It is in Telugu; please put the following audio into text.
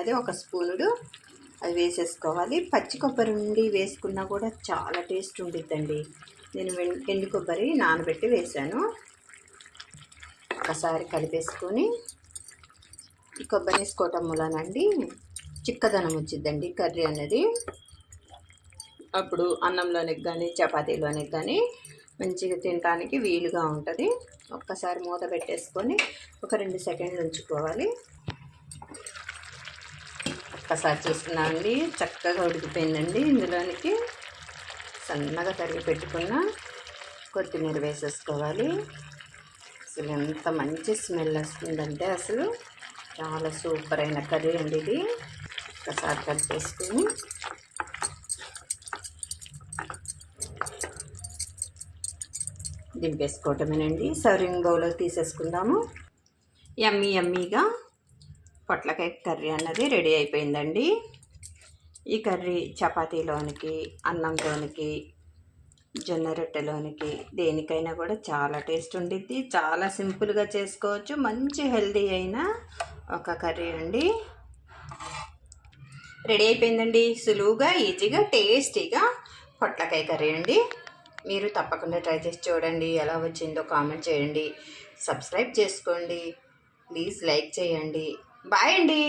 అదే ఒక స్పూనుడు అది వేసేసుకోవాలి. పచ్చి కొబ్బరి ఉండి వేసుకున్నా కూడా చాలా టేస్ట్ ఉండిద్దండి. నేను ఎండు కొబ్బరి నానబెట్టి వేసాను ఒకసారి కలిపేసుకొని కొబ్బరి వేసుకోవటం మూలనండి చిక్కదనం వచ్చిద్దండి కర్రీ అనేది. అప్పుడు అన్నంలోనికి కానీ చపాతీలోనికి కానీ మంచిగా తినడానికి వీలుగా ఉంటుంది. ఒక్కసారి మూత పెట్టేసుకొని ఒక రెండు సెకండ్లు ఉంచుకోవాలి. ఒక్కసారి చూస్తున్నామండి చక్కగా ఉడికిపోయిందండి. ఇందులోనికి సన్నగా తరిగి పెట్టుకున్న కొత్తిమీర వేసేసుకోవాలి. అసలు ఎంత మంచి స్మెల్ వస్తుందంటే అసలు చాలా సూపర్ అయిన కర్రీ అండి ఇది. ఒకసారి కలిపేసుకుని దింపేసుకోవటమేనండి. సర్వింగ్ బౌల్లో తీసేసుకుందాము. ఎమ్మీ యమ్మీగా పొట్లకాయ కర్రీ అన్నది రెడీ అయిపోయిందండి. ఈ కర్రీ చపాతీలోనికి అన్నంలోనికి జొన్న రొట్టెలోనికి దేనికైనా కూడా చాలా టేస్ట్ ఉండిద్ది. చాలా సింపుల్గా చేసుకోవచ్చు. మంచి హెల్దీ అయిన ఒక కర్రీ అండి. రెడీ అయిపోయిందండి. సులువుగా ఈజీగా టేస్టీగా పొట్లకాయ కర్రీ అండి. మీరు తప్పకుండా ట్రై చేసి చూడండి. ఎలా వచ్చిందో కామెంట్ చేయండి. సబ్స్క్రైబ్ చేసుకోండి. ప్లీజ్ లైక్ చేయండి. బాయ్ అండి